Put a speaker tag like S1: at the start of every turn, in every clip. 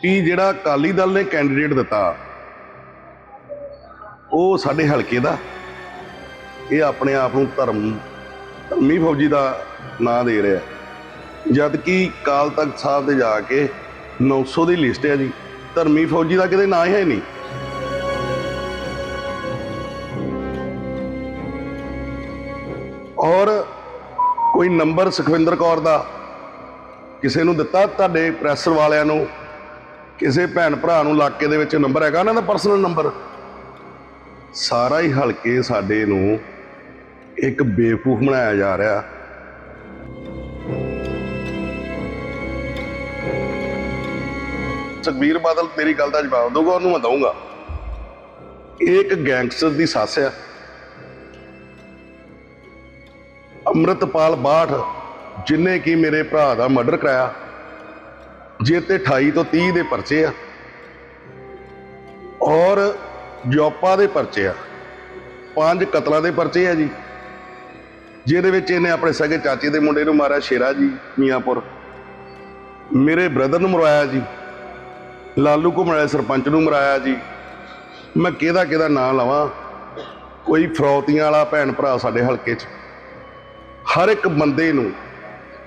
S1: ਕਿ ਜਿਹੜਾ ਅਕਾਲੀ ਦਲ ਨੇ ਕੈਂਡੀਡੇਟ ਦਿੱਤਾ, ਉਹ ਸਾਡੇ ਹਲਕੇ ਦਾ। ਇਹ ਆਪਣੇ ਆਪ ਨੂੰ ਧਰਮ, ਧਰਮੀ ਫੌਜੀ ਦਾ ਨਾਂ ਦੇ ਰਿਹਾ। ਜਦ ਕਿ ਕਾਲ ਤਖਤ ਸਾਹਿਬ ਦੇ ਜਾ ਕੇ 900 ਦੀ ਲਿਸਟ ਹੈ ਜੀ, ਧਰਮੀ ਫੌਜੀ ਦਾ ਕਿਤੇ ਨਾਂ ਹੈ ਨਹੀਂ। ਔਰ ਕੋਈ ਨੰਬਰ ਸੁਖਵਿੰਦਰ ਕੌਰ ਦਾ ਕਿਸੇ ਨੂੰ ਦਿੱਤਾ, ਤੁਹਾਡੇ ਪ੍ਰੈਸਰ ਵਾਲਿਆਂ ਨੂੰ ਕਿਸੇ ਭੈਣ ਭਰਾ ਨੂੰ ਇਲਾਕੇ ਦੇ ਵਿੱਚ ਨੰਬਰ ਹੈਗਾ, ਉਹਨਾਂ ਦਾ ਪਰਸਨਲ ਨੰਬਰ ਸਾਰਾ ਹੀ ਹਲਕੇ ਸਾਡੇ ਨੂੰ ਇੱਕ ਬੇਵਕੂਫ ਬਣਾਇਆ ਜਾ ਰਿਹਾ। ਸੁਖਬੀਰ ਬਾਦਲ, ਮੇਰੀ ਗੱਲ ਦਾ ਜਵਾਬ ਦਊਗਾ, ਉਹਨੂੰ ਮੈਂ ਦਊਂਗਾ। ਇਹ ਇੱਕ ਗੈਂਗਸਟਰ ਦੀ ਸੱਸ ਆ ਅੰਮ੍ਰਿਤਪਾਲ ਬਾਠ, ਜਿਨੇ ਕੀ ਮੇਰੇ ਭਰਾ ਦਾ ਮਰਡਰ ਕਰਾਇਆ। ਜੇ ਤੇ 28 ਤੋਂ 30 ਦੇ ਪਰਚੇ ਆ, ਔਰ ਜੋਪਾ ਦੇ ਪਰਚੇ ਆ, ਪੰਜ ਕਤਲਾਂ ਦੇ ਪਰਚੇ ਆ ਜੀ, ਜਿਹਦੇ ਵਿੱਚ ਇਹਨੇ ਆਪਣੇ ਸਗੇ ਚਾਚੇ ਦੇ ਮੁੰਡੇ ਨੂੰ ਮਾਰਿਆ, ਸ਼ੇਰਾ ਜੀ, ਮੀਆਂਪੁਰ। ਮੇਰੇ ਬ੍ਰਦਰ ਨੂੰ ਮਰਵਾਇਆ ਜੀ, ਲਾਲੂ ਘੁਮਰਾਇਆ ਸਰਪੰਚ ਨੂੰ ਮਰਾਇਆ ਜੀ। ਮੈਂ ਕਿਹਦਾ ਕਿਹਦਾ ਨਾਂ ਲਵਾਂ? ਕੋਈ ਫਰੌਤੀਆਂ ਵਾਲਾ ਭੈਣ ਭਰਾ ਸਾਡੇ ਹਲਕੇ 'ਚ। ਹਰ ਇੱਕ ਬੰਦੇ ਨੂੰ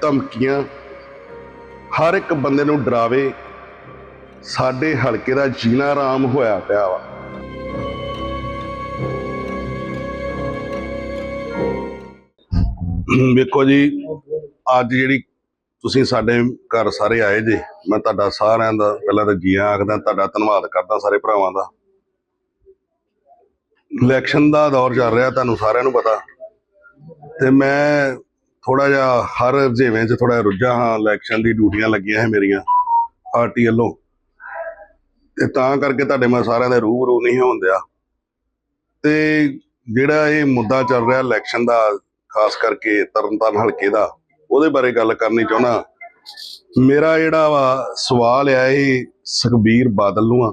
S1: ਧਮਕੀਆਂ ਹਰ ਇੱਕ ਬੰਦੇ ਨੂੰ ਡਰਾਵੇ, ਸਾਡੇ ਹਲਕੇ ਦਾ ਜੀਣਾ ਆਰਾਮ ਹੋਇਆ ਪਿਆ ਵਾ। ਵੇਖੋ ਜੀ, ਅੱਜ ਜਿਹੜੀ ਤੁਸੀਂ ਸਾਡੇ ਘਰ ਸਾਰੇ ਆਏ ਜੇ, ਮੈਂ ਤੁਹਾਡਾ ਸਾਰਿਆਂ ਦਾ ਪਹਿਲਾਂ ਤਾਂ ਜੀਆਂ ਆਖਦਾ, ਤੁਹਾਡਾ ਧੰਨਵਾਦ ਕਰਦਾ ਸਾਰੇ ਭਰਾਵਾਂ ਦਾ। ਇਲੈਕਸ਼ਨ ਦਾ ਦੌਰ ਚੱਲ ਰਿਹਾ, ਤੁਹਾਨੂੰ ਸਾਰਿਆਂ ਨੂੰ ਪਤਾ। ਤੇ ਮੈਂ ਥੋੜਾ ਜਿਹਾ ਹਰ ਜਿਵੇਂ ਚ ਥੋੜਾ ਰੁੱਝਾ ਹਾਂ ਇਲੈਕਸ਼ਨ ਦੀ ਡਿਊਟੀਆਂ ਲੱਗੀਆਂ ਹੈ ਮੇਰੀਆਂ ਪਾਰਟੀ ਵੱਲੋਂ। ਤੇ ਤਾਂ ਕਰਕੇ ਤੁਹਾਡੇ ਮੈਂ ਸਾਰਿਆਂ ਦੇ ਰੂਬਰੂ ਨਹੀਂ ਹੁੰਦਿਆ ਤੇ ਜਿਹੜਾ ਇਹ ਮੁੱਦਾ ਚੱਲ ਰਿਹਾ ਇਲੈਕਸ਼ਨ ਦਾ, ਖਾਸ ਕਰਕੇ ਤਰਨਤਾਰਨ ਹਲਕੇ ਦਾ, ਉਹਦੇ ਬਾਰੇ ਗੱਲ ਕਰਨੀ ਚਾਹੁੰਦਾ। ਮੇਰਾ ਜਿਹੜਾ ਵਾ ਸਵਾਲ ਆ ਇਹ ਸੁਖਬੀਰ ਬਾਦਲ ਨੂੰ ਆ,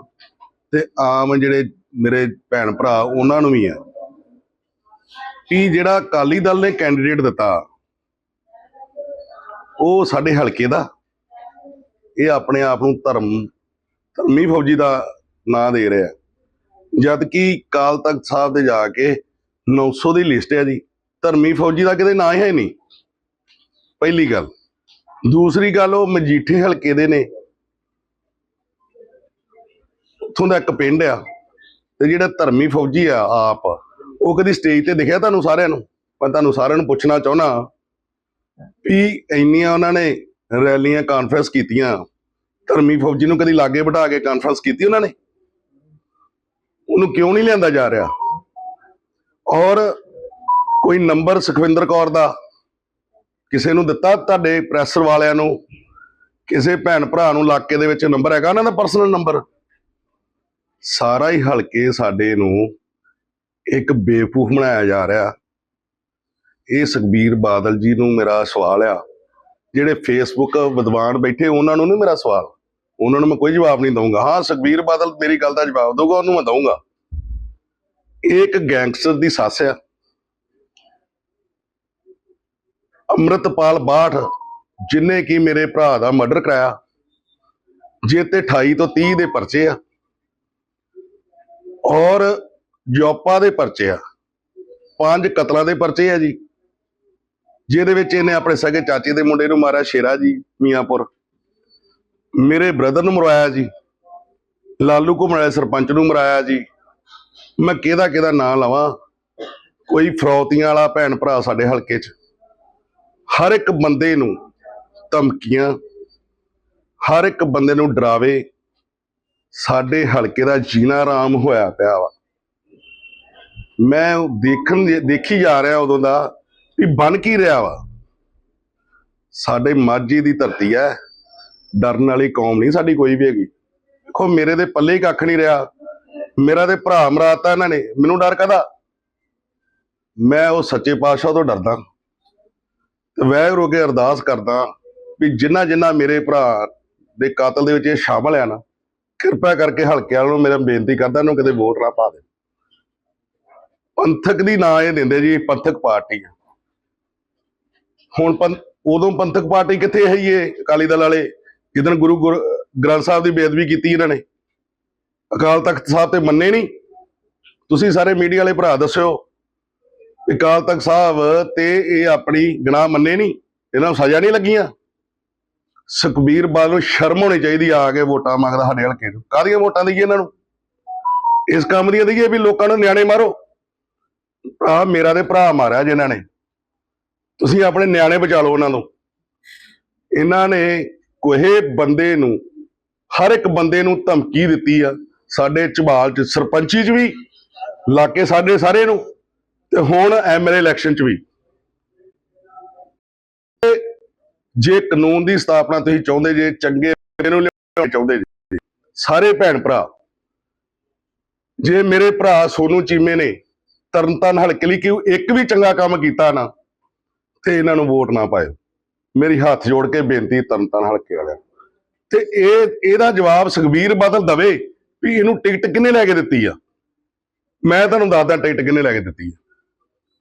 S1: ਤੇ ਆਮ ਜਿਹੜੇ ਮੇਰੇ ਭੈਣ ਭਰਾ ਉਹਨਾਂ ਨੂੰ ਵੀ ਆ। ਕਿ ਜਿਹੜਾ ਅਕਾਲੀ ਦਲ ਨੇ ਕੈਂਡੀਡੇਟ ਦਿੱਤਾ ਉਹ ਸਾਡੇ ਹਲਕੇ ਦਾ। ਇਹ ਆਪਣੇ ਆਪ ਨੂੰ ਧਰਮ, ਧਰਮੀ ਫੌਜੀ ਦਾ ਨਾਂ ਦੇ ਰਿਹਾ। ਜਦ ਕਿ ਕਾਲ ਤਖਤ ਸਾਹਿਬ ਤੇ ਜਾ ਕੇ 900 ਦੀ ਲਿਸਟ ਹੈ ਜੀ। ਧਰਮੀ ਫੌਜੀ ਦਾ ਕਿਤੇ ਨਾਂ ਹੈ ਨਹੀਂ। ਪਹਿਲੀ ਗੱਲ। ਦੂਸਰੀ ਗੱਲ, ਉਹ ਮਜੀਠੇ ਹਲਕੇ ਦੇ ਨੇ। ਉੱਥੋਂ ਦਾ ਇੱਕ ਪਿੰਡ ਆ ਤੇ ਜਿਹੜਾ ਧਰਮੀ ਫੌਜੀ ਆ ਆਪ, ਉਹ ਕਦੀ ਸਟੇਜ ਤੇ ਦਿਖਿਆ ਤੁਹਾਨੂੰ ਸਾਰਿਆਂ ਨੂੰ? ਮੈਂ ਤੁਹਾਨੂੰ ਸਾਰਿਆਂ ਨੂੰ ਪੁੱਛਣਾ ਚਾਹੁੰਦਾ ਵੀ ਇੰਨੀਆਂ ਉਹਨਾਂ ਨੇ ਰੈਲੀਆਂ ਕਾਨਫਰੰਸ ਕੀਤੀਆਂ। ਧਰਮੀ ਫੌਜੀ ਨੂੰ ਕਦੀ ਲਾਗੇ ਬਿਠਾ ਕੇ ਕਾਨਫਰੰਸ ਕੀਤੀ ਉਹਨਾਂ ਨੇ? ਉਹਨੂੰ ਕਿਉਂ ਨਹੀਂ ਲਿਆਂਦਾ ਜਾ ਰਿਹਾ? ਔਰ ਕੋਈ ਨੰਬਰ ਸੁਖਵਿੰਦਰ ਕੌਰ ਦਾ ਕਿਸੇ ਨੂੰ ਦਿੱਤਾ ਤੁਹਾਡੇ ਪ੍ਰੈਸਰ ਵਾਲਿਆਂ ਨੂੰ? ਕਿਸੇ ਭੈਣ ਭਰਾ ਨੂੰ ਇਲਾਕੇ ਦੇ ਵਿੱਚ ਨੰਬਰ ਹੈਗਾ ਉਹਨਾਂ ਦਾ ਪਰਸਨਲ ਨੰਬਰ ਸਾਰਾ ਹੀ ਹਲਕੇ ਸਾਡੇ ਨੂੰ ਇੱਕ ਬੇਵਕੂਫ ਬਣਾਇਆ ਜਾ ਰਿਹਾ। ਇਹ ਸੁਖਬੀਰ ਬਾਦਲ ਜੀ ਨੂੰ ਮੇਰਾ ਸਵਾਲ ਆ। ਜਿਹੜੇ ਫੇਸਬੁੱਕ ਵਿਦਵਾਨ ਬੈਠੇ, ਉਹਨਾਂ ਨੂੰ ਨਹੀਂ ਮੇਰਾ ਸਵਾਲ? ਉਹਨਾਂ ਨੂੰ ਮੈਂ ਕੋਈ ਜਵਾਬ ਨਹੀਂ ਦਊਂਗਾ। ਹਾਂ, ਸੁਖਬੀਰ ਬਾਦਲ ਮੇਰੀ ਗੱਲ ਦਾ ਜਵਾਬ ਦਊਗਾ, ਉਹਨੂੰ ਮੈਂ ਦਊਂਗਾ। ਇਹ ਇੱਕ ਗੈਂਗਸਟਰ ਦੀ ਸੱਸ ਆ। ਅੰਮ੍ਰਿਤਪਾਲ ਬਾਠ, ਜਿਨੇ ਕੀ ਮੇਰੇ ਭਰਾ ਦਾ ਮਰਡਰ ਕਰਾਇਆ, ਜੇ ਤੇ 28 ਤੋਂ 30 ਦੇ ਪਰਚੇ ਆ, ਔਰ ਜੋਪਾ ਦੇ ਪਰਚੇ ਆ, ਪੰਜ ਕਤਲਾਂ ਦੇ ਪਰਚੇ ਆ ਜੀ। ਜਿਹਦੇ ਵਿੱਚ ਇਹਨੇ ਆਪਣੇ ਸਗੇ ਚਾਚੇ ਦੇ ਮੁੰਡੇ ਨੂੰ ਮਾਰਿਆ, ਸ਼ੇਰਾ ਜੀ, ਮੀਆਂਪੁਰ। ਮੇਰੇ ਬ੍ਰਦਰ ਨੂੰ ਮਰਵਾਇਆ ਜੀ। ਲਾਲੂ ਘੁਮਰਾਇਆ ਸਰਪੰਚ ਨੂੰ ਮਰਾਇਆ ਜੀ। ਮੈਂ ਕਿਹਦਾ ਕਿਹਦਾ ਨਾਂ ਲਵਾਂ? ਕੋਈ ਫਰੌਤੀਆਂ ਵਾਲਾ ਭੈਣ ਭਰਾ ਸਾਡੇ ਹਲਕੇ 'ਚ। ਹਰ ਇੱਕ ਬੰਦੇ ਨੂੰ ਧਮਕੀਆਂ, ਹਰ ਇੱਕ ਬੰਦੇ ਨੂੰ ਡਰਾਵੇ। ਸਾਡੇ ਹਲਕੇ ਦਾ ਜੀਣਾ ਆਰਾਮ ਹੋਇਆ ਪਿਆ ਵਾ। ਮੈਂ ਉਹ ਦੇਖਣ, ਦੇਖੀ ਜਾ ਰਿਹਾ ਉਦੋਂ ਦਾ ਵੀ ਬਣ ਕੀ ਰਿਹਾ ਵਾ? ਸਾਡੇ ਮਾਝੀ ਦੀ ਧਰਤੀ ਹੈ ਡਰਨ ਵਾਲੀ ਕੌਮ ਨਹੀਂ ਸਾਡੀ ਕੋਈ ਵੀ ਹੈਗੀ। ਦੇਖੋ, ਮੇਰੇ ਦੇ ਪੱਲੇ ਹੀ ਕੱਖ ਨਹੀਂ ਰਿਹਾ। ਮੇਰਾ ਤੇ ਭਰਾ ਮਰਾਤਾ ਇਹਨਾਂ ਨੇ। ਮੈਨੂੰ ਡਰ ਕਾਹਦਾ? ਮੈਂ ਉਹ ਸੱਚੇ ਪਾਤਸ਼ਾਹ ਤੋਂ ਡਰਦਾ। ਤੇ ਵਾਹਿਗੁਰੂ ਕੇ ਅਰਦਾਸ ਕਰਦਾ ਵੀ ਜਿੰਨਾ ਜਿੰਨਾ ਮੇਰੇ ਭਰਾ ਦੇ ਕਾਤਲ ਦੇ ਵਿੱਚ ਇਹ ਸ਼ਾਮਲ ਆ ਨਾ, ਕਿਰਪਾ ਕਰਕੇ ਹਲਕੇ ਵਾਲਿਆਂ ਨੂੰ ਮੇਰਾ ਬੇਨਤੀ ਕਰਦਾ, ਇਹਨੂੰ ਕਿਤੇ ਵੋਟ ਨਾ ਪਾ ਦੇ। ਪੰਥਕ ਦੀ ਨਾਂ ਇਹ ਦਿੰਦੇ ਜੀ, ਪੰਥਕ ਪਾਰਟੀ ਆ। ਹੁਣ ਪੰਥ ਉਦੋਂ ਪੰਥਕ ਪਾਰਟੀ ਕਿੱਥੇ ਹੈ ਇਹ ਅਕਾਲੀ ਦਲ ਵਾਲੇ? ਜਿੱਦਣ ਗੁਰੂ ਗੁਰ- ਗ੍ਰੰਥ ਸਾਹਿਬ ਦੀ ਬੇਅਦਬੀ ਕੀਤੀ ਇਹਨਾਂ ਨੇ। ਅਕਾਲ ਤਖਤ ਸਾਹਿਬ ਤੇ ਮੰਨੇ ਨਹੀਂ ਤੁਸੀਂ ਸਾਰੇ ਮੀਡੀਆ ਵਾਲੇ ਭਰਾ ਦੱਸਿਓ, ਅਕਾਲ ਤਖਤ ਸਾਹਿਬ ਤੇ ਇਹ ਆਪਣੀ ਗੁਨਾਹ ਮੰਨੇ ਨਹੀਂ ਇਹਨਾਂ ਨੂੰ ਸਜ਼ਾ ਨਹੀਂ ਲੱਗੀਆਂ। ਸੁਖਬੀਰ ਬਾਦਲ ਨੂੰ ਸ਼ਰਮ ਹੋਣੀ ਚਾਹੀਦੀ ਆ ਕੇ ਵੋਟਾਂ ਮੰਗਦਾ ਸਾਡੇ ਹਲਕੇ ਨੂੰ ਕਾਹਦੀਆਂ ਵੋਟਾਂ ਦਈਏ ਇਹਨਾਂ ਨੂੰ? ਇਸ ਕੰਮ ਦੀਆਂ ਦਈਏ ਵੀ ਲੋਕਾਂ ਨੂੰ ਨਿਆਣੇ ਮਾਰੋ। ਆ ਮੇਰਾ ਦੇ ਭਰਾ ਮਾਰਿਆ ਜਿਨ੍ਹਾਂ ਨੇ। ਤੁਸੀਂ ਆਪਣੇ ਨਿਆਣੇ ਬਚਾ ਲਓ ਉਹਨਾਂ ਨੂੰ। ਇਹਨਾਂ ਨੇ ਕੋਹੇ ਬੰਦੇ ਨੂੰ, ਹਰ ਇੱਕ ਬੰਦੇ ਨੂੰ ਧਮਕੀ ਦਿੱਤੀ ਆ, ਸਾਡੇ ਝਬਾਲ ਚ, ਸਰਪੰਚੀ ਚ ਵੀ, ਲਾਕੇ ਸਾਡੇ ਸਾਰੇ ਨੂੰ, ਤੇ ਹੁਣ ਐਮਐਲਏ ਇਲੈਕਸ਼ਨ ਚ ਵੀ। ਜੇ ਕਾਨੂੰਨ ਦੀ ਸਥਾਪਨਾ ਤੁਸੀਂ ਚਾਹੁੰਦੇ ਜੇ, ਚੰਗੇ ਨੂੰ ਲਿਆਉਣਾ ਚਾਹੁੰਦੇ ਜੇ, ਸਾਰੇ ਭੈਣ ਭਰਾ, ਜੇ ਮੇਰੇ ਭਰਾ ਸੋਨੂ ਚੀਮੇ ਨੇ, ਤਰਨਤਾਰਨ ਹਲਕੇ ਲਈ ਕਿ ਇੱਕ ਵੀ ਚੰਗਾ ਕੰਮ ਕੀਤਾ ਨਾ ਤੇ ਇਹਨਾਂ ਨੂੰ ਵੋਟ ਨਾ ਪਾਇਓ। ਮੇਰੀ ਹੱਥ ਜੋੜ ਕੇ ਬੇਨਤੀ ਤਰਨਤਾਰਨ ਹਲਕੇ ਵਾਲਿਆਂ ਤੇ ਇਹ, ਇਹਦਾ ਜਵਾਬ ਸੁਖਬੀਰ ਬਾਦਲ ਦਵੇ ਵੀ ਇਹਨੂੰ ਟਿਕਟ ਕਿੰਨੇ ਲੈ ਕੇ ਦਿੱਤੀ ਆ? ਮੈਂ ਤੁਹਾਨੂੰ ਦੱਸਦਾ ਟਿਕਟ ਕਿੰਨੇ ਲੈ ਕੇ ਦਿੱਤੀ ਆ।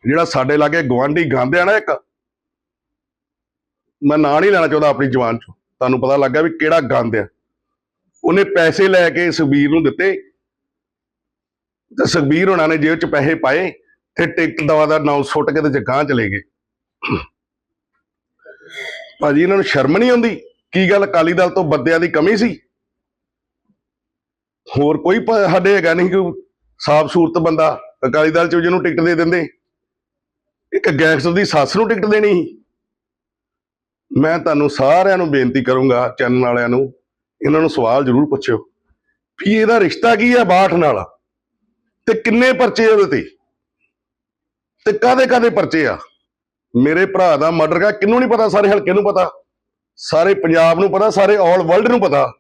S1: ਜਿਹੜਾ ਸਾਡੇ ਲਾਗੇ ਗਵਾਂਢੀ ਗਾਂਦੇ ਆ ਨਾ ਇੱਕ, ਮੈਂ ਨਾਂ ਨਹੀਂ ਲੈਣਾ ਚਾਹੁੰਦਾ ਆਪਣੀ ਜ਼ੁਬਾਨ ਚੋਂ। ਤੁਹਾਨੂੰ ਪਤਾ ਲੱਗਾ ਵੀ ਕਿਹੜਾ ਗੰਦ ਆ। ਉਹਨੇ ਪੈਸੇ ਲੈ ਕੇ ਸੁਖਬੀਰ ਨੂੰ ਦਿੱਤੇ। ਤੇ ਸੁਖਬੀਰ ਹੋਣਾ ਨੇ ਜੇਬ 'ਚ ਪੈਸੇ ਪਾਏ ਤੇ ਟਿਕਟ ਦਵਾ ਦਾ ਨਾਮ ਸੁੱਟ ਕੇ ਤੇ ਜਗਾਂ ਚਲੇ ਗਏ। ਭਾਜੀ, ਇਹਨਾਂ ਨੂੰ ਸ਼ਰਮ ਨਹੀਂ ਆਉਂਦੀ? ਕੀ ਗੱਲ ਅਕਾਲੀ ਦਲ ਤੋਂ ਬੰਦਿਆਂ ਦੀ ਕਮੀ ਸੀ? ਹੋਰ ਕੋਈ ਸਾਡੇ ਹੈਗਾ ਨਹੀਂ ਕਿ ਸਾਫ਼ ਸੂਰਤ ਬੰਦਾ? ਅਕਾਲੀ ਦਲ ਚ ਜਿਹਨੂੰ ਟਿਕਟ ਦੇ ਦਿੰਦੇ। ਇੱਕ ਗੈਂਗਸਟਰ ਦੀ ਸੱਸ ਨੂੰ ਟਿਕਟ ਦੇਣੀ ਸੀ। ਮੈਂ ਤੁਹਾਨੂੰ ਸਾਰਿਆਂ ਨੂੰ ਬੇਨਤੀ ਕਰੂੰਗਾ, ਚੈਨਲ ਵਾਲਿਆਂ ਨੂੰ, ਇਹਨਾਂ ਨੂੰ ਸਵਾਲ ਜ਼ਰੂਰ ਪੁੱਛਿਓ ਵੀ ਇਹਦਾ ਰਿਸ਼ਤਾ ਕੀ ਹੈ ਬਾਠ ਨਾਲ? ਤੇ ਕਿੰਨੇ ਪਰਚੇ ਉਹਦੇ ਤੇ? ਤੇ ਕਾਦੇ ਕਾਦੇ ਪਰਚੇ ਆ? ਮੇਰੇ ਭਰਾ ਦਾ ਮਰਡਰ ਕਾ ਕਿਹਨੂੰ ਨਹੀਂ ਪਤਾ, ਸਾਰੇ ਹਲਕੇ ਨੂੰ ਪਤਾ, ਸਾਰੇ ਪੰਜਾਬ ਨੂੰ ਪਤਾ, ਸਾਰੇ ਆਲ ਵਰਲਡ ਨੂੰ ਪਤਾ,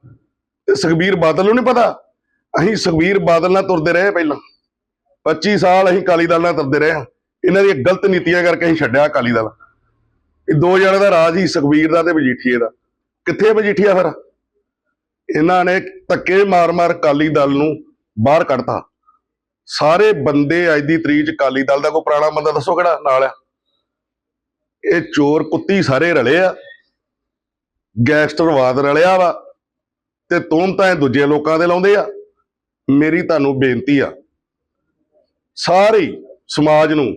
S1: ਤੇ ਸੁਖਬੀਰ ਬਾਦਲ ਨੂੰ ਨਹੀਂ ਪਤਾ। ਅਸੀਂ ਸੁਖਬੀਰ ਬਾਦਲ ਨਾਲ ਤੁਰਦੇ ਰਹੇ ਪਹਿਲਾਂ 25 ਸਾਲ ਅਸੀਂ ਕਾਲੀ ਦਲ ਨਾਲ ਤੁਰਦੇ ਰਹੇ ਹਾਂ। ਇਹਨਾਂ ਦੀਆਂ ਗਲਤ ਨੀਤੀਆਂ ਕਰਕੇ ਅਸੀਂ ਛੱਡਿਆ ਅਕਾਲੀ ਦਲ। ਇਹ ਦੋ ਜਣੇ ਦਾ ਰਾਜ ਹੀ ਸੁਖਬੀਰ ਦਾ ਤੇ ਮਜੀਠੀਏ ਦਾ। ਕਿੱਥੇ ਮਜੀਠੀਆ ਫਿਰ? ਇਹਨਾਂ ਨੇ ਧੱਕੇ ਮਾਰ-ਮਾਰ ਅਕਾਲੀ ਦਲ ਨੂੰ ਬਾਹਰ ਕੱਢਤਾ। ਸਾਰੇ ਬੰਦੇ ਅੱਜ ਦੀ ਤਰੀਕ ਚ ਅਕਾਲੀ ਦਲ ਦਾ ਕੋਈ ਪੁਰਾਣਾ ਬੰਦਾ ਦੱਸੋ ਕਿਹੜਾ ਨਾਲ ਆ? ਇਹ ਚੋਰ ਕੁੱਤੀ ਸਾਰੇ ਰਲੇ ਆ। ਗੈਂਗਸਟਰਵਾਦ ਰਲਿਆ ਵਾ ਤੇ ਤੂੰ ਤਾਂ ਇਹ ਦੂਜੇ ਲੋਕਾਂ ਦੇ ਲਾਉਂਦੇ ਆ। ਮੇਰੀ ਤੁਹਾਨੂੰ ਬੇਨਤੀ ਆ, ਸਾਰੇ ਸਮਾਜ ਨੂੰ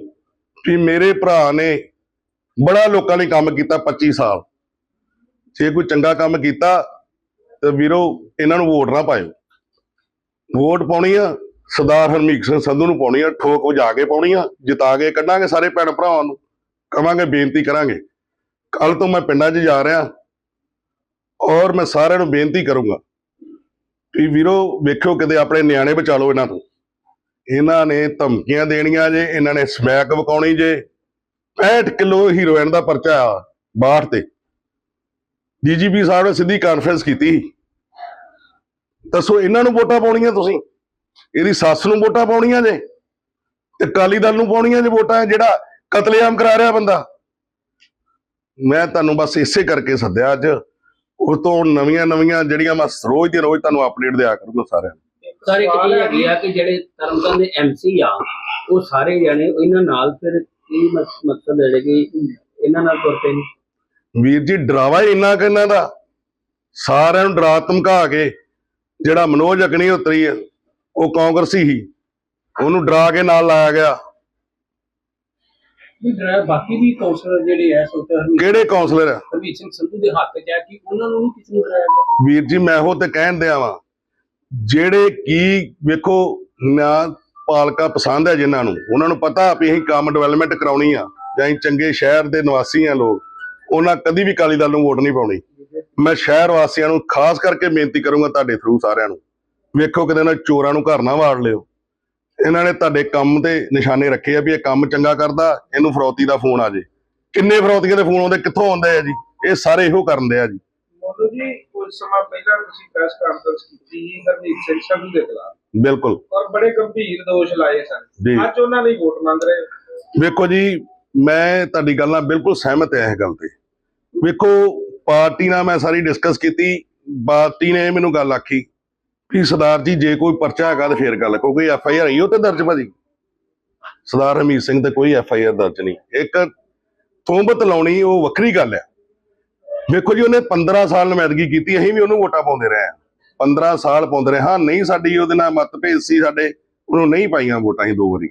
S1: ਵੀ ਮੇਰੇ ਭਰਾ ਨੇ ਬੜਾ ਲੋਕਾਂ ਲਈ ਕੰਮ ਕੀਤਾ 25 ਸਾਲ। ਜੇ ਕੋਈ ਚੰਗਾ ਕੰਮ ਕੀਤਾ ਤੇ ਵੀਰੋ, ਇਹਨਾਂ ਨੂੰ ਵੋਟ ਨਾ ਪਾਇਓ। ਵੋਟ ਪਾਉਣੀ ਆ, ਸਰਦਾਰ ਹਰਮੀਤ ਸਿੰਘ ਸੰਧੂ ਨੂੰ ਪਾਉਣੀ ਆ, ਠੋਕ ਵਜਾ ਕੇ ਪਾਉਣੀ ਆ, ਜਿਤਾ ਕੇ ਕੱਢਾਂਗੇ ਸਾਰੇ ਭੈਣ ਭਰਾਵਾਂ ਨੂੰ। ਕਵਾਂਗੇ, ਬੇਨਤੀ ਕਰਾਂਗੇ। ਕੱਲ ਤੋਂ ਮੈਂ ਪਿੰਡਾਂ 'ਚ ਜਾ ਰਿਹਾ ਔਰ ਮੈਂ ਸਾਰਿਆਂ ਨੂੰ ਬੇਨਤੀ ਕਰੂੰਗਾ ਵੀ ਵੀਰੋ, ਵੇਖਿਓ ਕਿਤੇ ਆਪਣੇ ਨਿਆਣੇ ਬਚਾ ਲਓ ਇਹਨਾਂ ਤੋਂ। ਇਹਨਾਂ ਨੇ ਧਮਕੀਆਂ ਦੇਣੀਆਂ ਜੇ, ਇਹਨਾਂ ਨੇ ਸਮੈਕ ਵਕਾਉਣੀ ਜੇ। 65 ਕਿਲੋ ਹੀਰੋਇਨ ਦਾ ਪਰਚਾ ਆ, ਬਾਹਰ ਤੇ। ਡੀਜੀਪੀ ਸਾਹਿਬ ਨੇ ਸਿੱਧੀ ਕਾਨਫਰੰਸ ਕੀਤੀ। ਦੱਸੋ, ਇਹਨਾਂ ਨੂੰ ਵੋਟਾਂ ਪਾਉਣੀਆਂ ਤੁਸੀਂ? ਇਹਦੀ ਸੱਸ ਨੂੰ ਵੋਟਾਂ ਪਾਉਣੀਆਂ ਜੇ? ਤੇ ਅਕਾਲੀ ਦਲ ਨੂੰ ਪਾਉਣੀਆਂ ਜੇ ਵੋਟਾਂ, ਜਿਹੜਾ ਕਤਲੇਆਮ ਕਰਾ ਰਿਹਾ ਬੰਦਾ। ਮੈਂ ਤੁਹਾਨੂੰ ਬਸ ਇਸੇ ਕਰਕੇ ਸੱਦਿਆ ਅੱਜ। ਉਹ ਤੋਂ ਨਵੀਆਂ ਨਵੀਆਂ ਜਿਹੜੀਆਂ ਮੈਂ ਰੋਜ਼ ਦੀ ਰੋਜ਼ ਤੁਹਾਨੂੰ ਅਪਡੇਟ ਦਿਆ ਕਰੂੰਗਾ ਸਾਰਿਆਂ ਨੂੰ।
S2: ਸਰ ਇੱਕ ਇਹ ਹੈਗੀ ਆ ਕਿ ਜਿਹੜੇ ਤਰਨਤਾਰਨ ਦੇ ਐਮਸੀ ਆ ਉਹ ਸਾਰੇ ਜਣੇ ਇਹਨਾਂ ਨਾਲ ਫਿਰ ਕੀ ਮਕ- ਮਕਸਦ ਹੈ ਕਿ ਇਹਨਾਂ ਨਾਲ ਤੁਰ ਪਏ ਨੇ?
S1: ਵੀਰ ਜੀ ਡਰਾਵਾ ਹੀ ਇੰਨਾ ਕਿ ਇਹਨਾਂ ਦਾ। ਸਾਰਿਆਂ ਨੂੰ ਡਰਾ ਧਮਕਾ ਕੇ ਜਿਹੜਾ ਮਨੋਜ ਅਗਨੀ ਉਤਰੀ ਉਹ ਕਾਂਗਰਸੀ ਹੀ। ਉਹਨੂੰ ਡਰਾ ਕੇ ਨਾਲ ਲਾਇਆ ਗਿਆ।
S3: ਵੀ ਡਰਾਈਵਰ ਬਾਕੀ ਵੀ ਕਾਉਂਸਲਰ ਜਿਹੜੇ ਐ ਸੋਤੇ ਹਰਮੀਤ
S1: ਕਿਹੜੇ ਕਾਉਂਸਲਰ ਆ
S3: ਹਰਮੀਤ ਸਿੰਘ ਸੰਧੂ ਦੇ ਹੱਥ 'ਚ ਹੈ ਕਿ ਉਹਨਾਂ ਨੂੰ ਨਹੀਂ ਕਿਸੇ ਨੂੰ ਡਰਾਇਆ
S1: ਵੀਰ ਜੀ ਮੈਂ ਉਹ ਤੇ ਕਹਿਣ ਦਿਆ ਵਾਂ ਜਿਹੜੇ ਕੀ ਵੇਖੋ ਨਾ ਪਾਲਕਾ ਪਸੰਦ ਹੈ ਜਿਨ੍ਹਾਂ ਨੂੰ ਉਹਨਾਂ ਨੂੰ ਪਤਾ ਵੀ ਅਸੀਂ ਕੰਮ ਡਿਵੈਲਪਮੈਂਟ ਕਰਾਉਣੀ ਆ ਜਾਂ ਅਸੀਂ ਚੰਗੇ ਸ਼ਹਿਰ ਦੇ ਨਿਵਾਸੀ ਆ ਲੋਕ ਉਹਨਾਂ ਕਦੀ ਵੀ ਕਾਲੀ ਦਲ ਨੂੰ ਵੋਟ ਨਹੀਂ ਪਾਉਣੀ। ਮੈਂ ਸ਼ਹਿਰ ਵਾਸੀਆਂ ਨੂੰ ਖਾਸ ਕਰਕੇ ਬੇਨਤੀ ਕਰੂੰਗਾ ਤੁਹਾਡੇ ਥਰੂ ਸਾਰਿਆਂ ਨੂੰ ਵੇਖੋ ਕਿਤੇ ਨਾ ਚੋਰਾਂ ਨੂੰ ਘਰ ਨਾ ਵਾੜ ਲਿਓ। ਇਹਨਾਂ ਨੇ ਤੁਹਾਡੇ ਕੰਮ ਤੇ ਨਿਸ਼ਾਨੇ ਰੱਖੇ ਆ ਵੀ ਇਹ ਕੰਮ ਚੰਗਾ ਕਰਦਾ ਇਹਨੂੰ ਫਰੌਤੀ ਦਾ ਫੋਨ ਆ ਜੇ। ਕਿੰਨੇ ਫਰੌਤੀਆਂ ਦੇ ਫੋਨ ਆਉਂਦੇ ਕਿੱਥੋਂ ਆਉਂਦੇ ਆ ਜੀ? ਇਹ ਸਾਰੇ ਇਹੋ ਕਰਨ ਦੇ ਆ ਜੀ।
S4: ਮੋਦੂ ਜੀ ਕੁਝ ਸਮਾਂ ਪਹਿਲਾਂ ਤੁਸੀਂ ਪ੍ਰੈਸ ਕਾਨਫਰੰਸ ਕੀਤੀ ਸੀ ਹਰਮੀਤ ਸਿੰਘ ਸੰਧੂ ਦੇ ਖਿਲਾਫ।
S1: ਬਿਲਕੁਲ।
S4: ਔਰ ਬੜੇ ਗੰਭੀਰ ਦੋਸ਼ ਲਾਏ ਸਨ।
S1: ਜੀ।
S4: ਅੱਜ ਉਹਨਾਂ ਲਈ ਵੋਟ ਮੰਗ ਰਹੇ ਹੋ।
S1: ਵੇਖੋ ਜੀ ਮੈਂ ਤੁਹਾਡੀ ਗੱਲ ਨਾਲ ਬਿਲਕੁਲ ਸਹਿਮਤ ਹਾਂ ਇਹ ਗੱਲ ਤੇ। ਵੇਖੋ ਪਾਰਟੀ ਨਾਲ ਮੈਂ ਸਾਰੀ ਡਿਸਕਸ ਕੀਤੀ ਪਾਰਟੀ ਨੇ ਮੈਨੂੰ ਗੱਲ ਆਖੀ। ਵੀ ਸਰਦਾਰ ਜੀ, ਜੇ ਕੋਈ ਪਰਚਾ ਹੈਗਾ ਤੇ ਫੇਰ ਗੱਲ ਕੋਈ ਐਫ ਆਈ ਆਰ ਹੀ ਉਹ ਤੇ ਦਰਜ ਭਾਜੀ? ਸਰਦਾਰ ਹਮੀਤ ਸਿੰਘ ਤੇ ਕੋਈ ਐਫ ਆਈ ਆਰ ਦਰਜ ਨਹੀਂ। ਇੱਕ ਤੁੰਬਤ ਲਾਉਣੀ, ਉਹ ਵੱਖਰੀ ਗੱਲ ਆ ਵੇਖੋ ਜੀ, ਉਹਨੇ 15 ਸਾਲ ਨੁਮਾਇੰਦਗੀ ਕੀਤੀ, ਅਸੀਂ ਵੀ ਉਹਨੂੰ ਵੋਟਾਂ ਪਾਉਂਦੇ ਰਹੇ ਹਾਂ। 15 ਸਾਲ ਪਾਉਂਦੇ ਰਹੇ ਹਾਂ। ਨਹੀਂ ਸਾਡੀ ਉਹਦੇ ਨਾਲ ਮਤਭੇਦ ਸੀ ਸਾਡੇ, ਉਹਨੂੰ ਨਹੀਂ ਪਾਈਆਂ ਵੋਟਾਂ ਹੀ ਦੋ ਵਾਰੀ।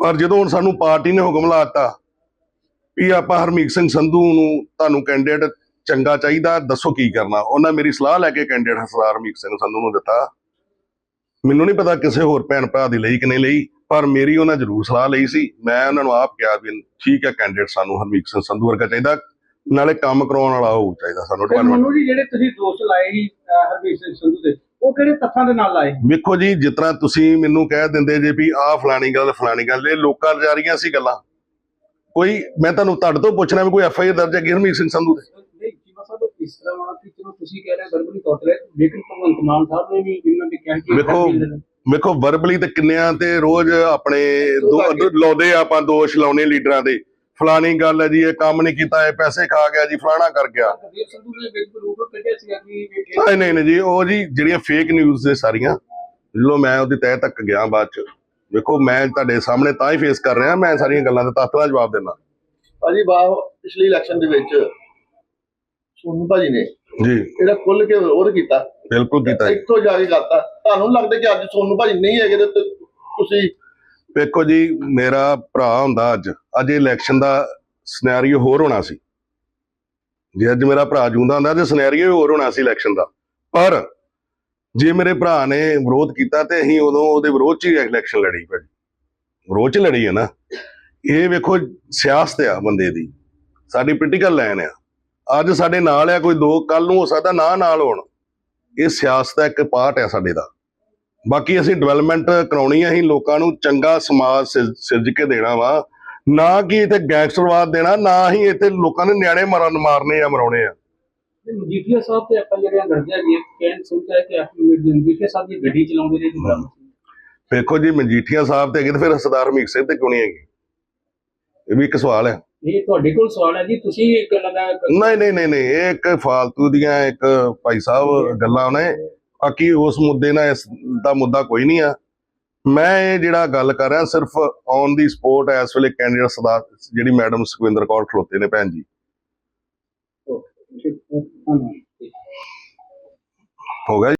S1: ਪਰ ਜਦੋਂ ਹੁਣ ਸਾਨੂੰ ਪਾਰਟੀ ਨੇ ਹੁਕਮ ਲਾਤਾ ਵੀ ਆਪਾਂ ਹਰਮੀਤ ਸਿੰਘ ਸੰਧੂ ਨੂੰ ਤੁਹਾਨੂੰ ਕੈਂਡੀਡੇਟ ਚੰਗਾ ਚਾਹੀਦਾ ਦੱਸੋ ਕੀ ਕਰਨਾ? ਉਹਨਾਂ ਮੇਰੀ ਸਲਾਹ ਲੈ ਕੇ ਕੈਂਡੀਡੇਟ ਸਰਦਾਰ ਹਰਮੀਤ ਸਿੰਘ ਸੰਧੂ ਨੂੰ ਦਿੱਤਾ। ਮੈਨੂੰ ਨਹੀਂ ਪਤਾ ਕਿਸੇ ਹੋਰ ਭੈਣ ਭਰਾ ਦੀ ਲਈ ਕਿ ਨਹੀਂ ਲਈ ਪਰ ਮੇਰੀ ਉਹਨਾਂ ਜ਼ਰੂਰ ਸਲਾਹ ਲਈ ਸੀ। ਮੈਂ ਉਹਨਾਂ ਨੂੰ ਆਪ ਕਿਹਾ ਵੀ ਠੀਕ ਹੈ ਕੈਂਡੀਡੇਟ ਸਾਨੂੰ ਹਰਮੀਤ ਸਿੰਘ ਸੰਧੂ ਵਰਗਾ ਚਾਹੀਦਾ ਨਾਲੇ ਕੰਮ ਕਰਾਉਣ ਵਾਲਾ ਹੋਊ ਚਾਹੀਦਾ ਸਾਨੂੰ
S3: ਮਨੂ ਜੀ ਜਿਹੜੇ ਤੁਸੀਂ ਦੋਸ਼ ਲਾਏ ਸੀ ਹਰਬੀਰ ਸਿੰਘ ਸੰਧੂ ਦੇ ਉਹ ਕਿਹੜੇ ਤੱਥਾਂ ਦੇ ਨਾਲ ਲਾਏ?
S1: ਵੇਖੋ ਜੀ ਜਿਸ ਤਰ੍ਹਾਂ ਤੁਸੀਂ ਮੈਨੂੰ ਕਹਿ ਦਿੰਦੇ ਜੇ ਵੀ ਆਹ ਫਲਾਣੀ ਗੱਲ ਫਲਾਣੀ ਗੱਲ ਇਹ ਲੋਕਾਂ ਜਾ ਰਹੀਆਂ ਸੀ ਗੱਲਾਂ। ਕੋਈ ਮੈਂ ਤੁਹਾਨੂੰ ਤੁਹਾਡੇ ਤੋਂ ਪੁੱਛਣਾ ਵੀ ਕੋਈ ਐਫ ਆਈ ਆਰ ਦਰਜ ਹੈ ਹਰਮੀਤ ਸਿੰਘ ਸੰਧੂ ਤੇ
S3: ਨਹੀਂ ਜੀਵਾ ਸਾਹਿਬ ਉਹ ਇਸ ਤਰ੍ਹਾਂ ਵਾ ਕਿ ਚਲੋ ਤੁਸੀਂ ਕਹਿ ਰਹੇ ਵਰਬਲੀ ਤੇ ਲੇਕਿਨ ਭਗਵੰਤ ਮਾਨ ਸਾਹਿਬ ਨੇ ਵੀ ਇਹਨਾਂ ਨੇ ਕਿਹਾ ਕਿ
S1: ਵੇਖੋ, ਵੇਖੋ ਵਰਬਲੀ ਤੇ ਕਿੰਨਿਆਂ ਤੇ ਰੋਜ਼ ਆਪਣੇ ਦੋ ਲਾਉਂਦੇ ਆ ਆਪਾਂ ਦੋਸ਼ ਲਾਉਣੇ ਲੀਡਰਾਂ ਦੇ। ਫਲਾਣੀ ਗੱਲ ਹੈ ਜੀ ਇਹ ਕੰਮ ਨਹੀਂ ਕੀਤਾ ਇਹ ਪੈਸੇ ਖਾ ਗਿਆ ਜੀ ਫਲਾਣਾ ਕਰ ਗਿਆ। ਨਹੀਂ ਨਹੀਂ ਜੀ ਉਹ ਜੀ ਜਿਹੜੀਆਂ ਫੇਕ ਨਿਊਜ਼ ਦੇ ਸਾਰੀਆਂ ਜਦੋਂ ਮੈਂ ਉਹਦੀ ਤਹਿ ਤੱਕ ਗਿਆ ਬਾਅਦ ਚ। ਵੇਖੋ ਮੈਂ ਤੁਹਾਡੇ ਸਾਹਮਣੇ ਤਾਂ ਹੀ ਫੇਸ ਕਰ ਰਿਹਾ ਮੈਂ ਸਾਰੀਆਂ ਗੱਲਾਂ ਦੇ ਤੱਤ ਦਾ ਜਵਾਬ ਦੇਣਾ
S5: ਭਾਜੀ ਬਾਹ ਪਿਛਲੀ ਇਲੈਕਸ਼ਨ ਦੇ ਵਿੱਚ ਸੋਨੂ ਭਾਜੀ ਨੇ।
S1: ਜੀ।
S5: ਇਹਦਾ ਖੁੱਲ ਕੇ ਵਿਰੋਧ ਕੀਤਾ।
S1: ਬਿਲਕੁਲ ਕੀਤਾ
S5: ਇੱਥੋਂ ਜਾ ਕੇ ਕਰਤਾ। ਤੁਹਾਨੂੰ ਲੱਗਦਾ ਕਿ ਅੱਜ ਸੋਨੂ ਭਾਜੀ ਨਹੀਂ ਹੈਗੇ ਤੇ ਤੁਸੀਂ
S1: ਵੇਖੋ ਜੀ ਮੇਰਾ ਭਰਾ ਹੁੰਦਾ ਅੱਜ। ਅੱਜ ਇਲੈਕਸ਼ਨ ਦਾ ਸਿਨੈਰੀਓ ਹੋਰ ਹੋਣਾ ਸੀ। ਜੇ ਅੱਜ ਮੇਰਾ ਭਰਾ ਜੂੰਦਾ ਹੁੰਦਾ ਤੇ ਸਿਨੈਰੀਓ ਹੋਰ ਹੋਣਾ ਸੀ ਇਲੈਕਸ਼ਨ ਦਾ। ਪਰ ਜੇ ਮੇਰੇ ਭਰਾ ਨੇ ਵਿਰੋਧ ਕੀਤਾ ਤੇ ਅਸੀਂ ਉਦੋਂ ਉਹਦੇ ਵਿਰੋਧ 'ਚ ਹੀ ਇਲੈਕਸ਼ਨ ਲੜੀ ਭਾਜੀ। ਵਿਰੋਧ 'ਚ ਲੜੀ ਹੈ ਨਾ। ਇਹ ਵੇਖੋ ਸਿਆਸਤ ਆ ਬੰਦੇ ਦੀ। ਸਾਡੀ ਪੋਲੀਟੀਕਲ ਲਾਈਨ ਆ। ਅੱਜ ਸਾਡੇ ਨਾਲ ਆ ਕੋਈ ਦੋ ਕੱਲ ਨੂੰ ਹੋ ਸਕਦਾ ਨਾ ਨਾਲ ਹੋਣ। ਇਹ ਸਿਆਸਤ ਦਾ ਇੱਕ ਪਾਰਟ ਆ ਸਾਡੇ ਦਾ। ਬਾਕੀ ਅਸੀਂ ਡਿਵੈਲਪਮੈਂਟ ਕਰਾਉਣੀ ਆ ਅਸੀਂ ਲੋਕਾਂ ਨੂੰ ਚੰਗਾ ਸਮਾਜ ਸਿਰ- ਸਿਰਜ ਕੇ ਦੇਣਾ ਵਾ। ਨਾ ਕਿ ਇੱਥੇ ਗੈਂਗਸਟਰਵਾਦ ਦੇਣਾ ਨਾ ਹੀ ਇੱਥੇ ਲੋਕਾਂ ਦੇ ਨਿਆਣੇ ਮਾਰਨ ਮਾਰਨੇ ਆ ਮਰਾਉਣੇ ਆ।
S3: ਮਜੀਠੀਆ ਸਾਹਿਬ ਤੇ ਆਪਾਂ ਜਿਹੜੀਆਂ ਗੜਦਿਆ ਜੀ ਕਹਿਣ ਸੁਣਦਾ ਹੈ ਕਿ ਆਪਣੀ ਮਜੀਠੀਆ ਸਾਹਿਬ ਦੀ ਗੱਡੀ ਚਲਾਉਂਦੇ ਰਹੇ ਜੀ।
S1: ਵੇਖੋ ਜੀ ਮਜੀਠੀਆ ਸਾਹਿਬ ਤੇ ਹੈਗੇ ਤੇ ਫਿਰ ਸਰਦਾਰ ਹਰਮੀਤ ਸਿੰਘ ਤੇ ਕਿਉਂ ਨਹੀਂ ਹੈਗੀ? ਇਹ ਵੀ ਇੱਕ ਸਵਾਲ ਹੈ।
S3: ਇਹ ਤੁਹਾਡੇ ਕੋਲ ਸਵਾਲ ਹੈ ਜੀ ਤੁਸੀਂ ਇੱਕ ਲਗਾ
S1: ਨਹੀਂ ਨਹੀਂ ਨਹੀਂ ਨਹੀਂ ਇਹ ਇੱਕ ਫਾਲਤੂ ਦੀਆਂ ਇੱਕ ਭਾਈ ਸਾਹਿਬ ਗੱਲਾਂ ਨੇ। ਬਾਕੀ ਉਸ ਮੁੱਦੇ ਨਾਲ ਇਸ ਦਾ ਮੁੱਦਾ ਕੋਈ ਨਹੀਂ ਆ। ਮੈਂ ਇਹ ਜਿਹੜਾ ਗੱਲ ਕਰ ਰਿਹਾ ਸਿਰਫ ਔਨ ਦੀ ਸਪੋਰਟ ਇਸ ਵੇਲੇ ਕੈਂਡੀਡੇਟ ਸਰਦਾਰ ਜਿਹੜੀ ਮੈਡਮ ਸੁਖਵਿੰਦਰ ਕੌਰ ਖਲੋਤੇ ਨੇ ਭੈਣ ਜੀ। ਹੋ ਗਿਆ?